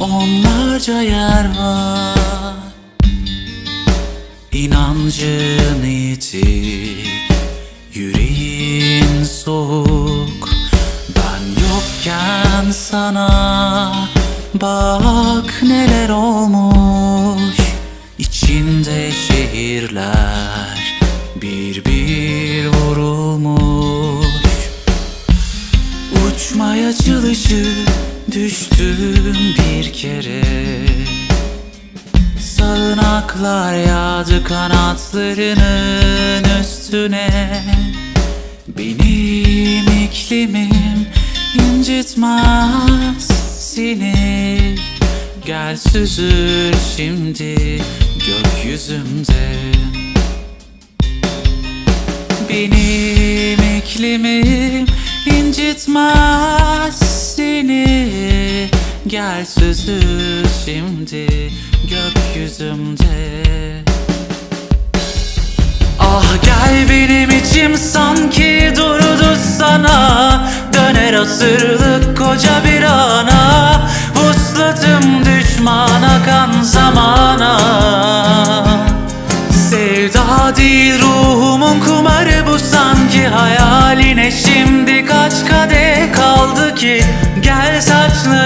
Onlarca yer var. İnancın itik Yüreğin soğuk. Ben yokken sana Bak neler olmuş. İçinde şehirler Bir bir vurulmuş. Uçmaya çalışıp düştüm bir kere. Sağınaklar yağdı kanatlarının üstüne. Benim iklimim incitmez seni. Gel süzül şimdi gökyüzümde. Benim iklimim incitmez seni Gel süzül şimdi gökyüzümde. Ah gel benim içim sanki durdu sana. Döner asırlık koca bir ana. Vuslatım düşmana kan zamana. Sevda değil ruhumun kumarı bu sanki Hayaline şimdi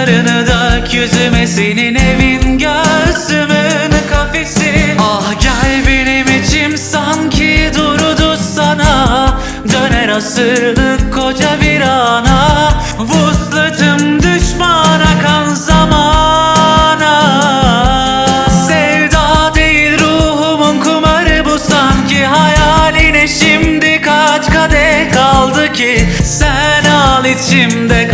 saçlarını dök yüzüme senin evin göğsümün kafesi. Ah gel benim içim sanki durdu sana. Döner asırlık koca bir ana. Vuslatım düşmana kan zamana. Sevda değil ruhumun kumarı bu sanki Hayaline. Şimdi kaç kadeh kaldı ki Sen al içimde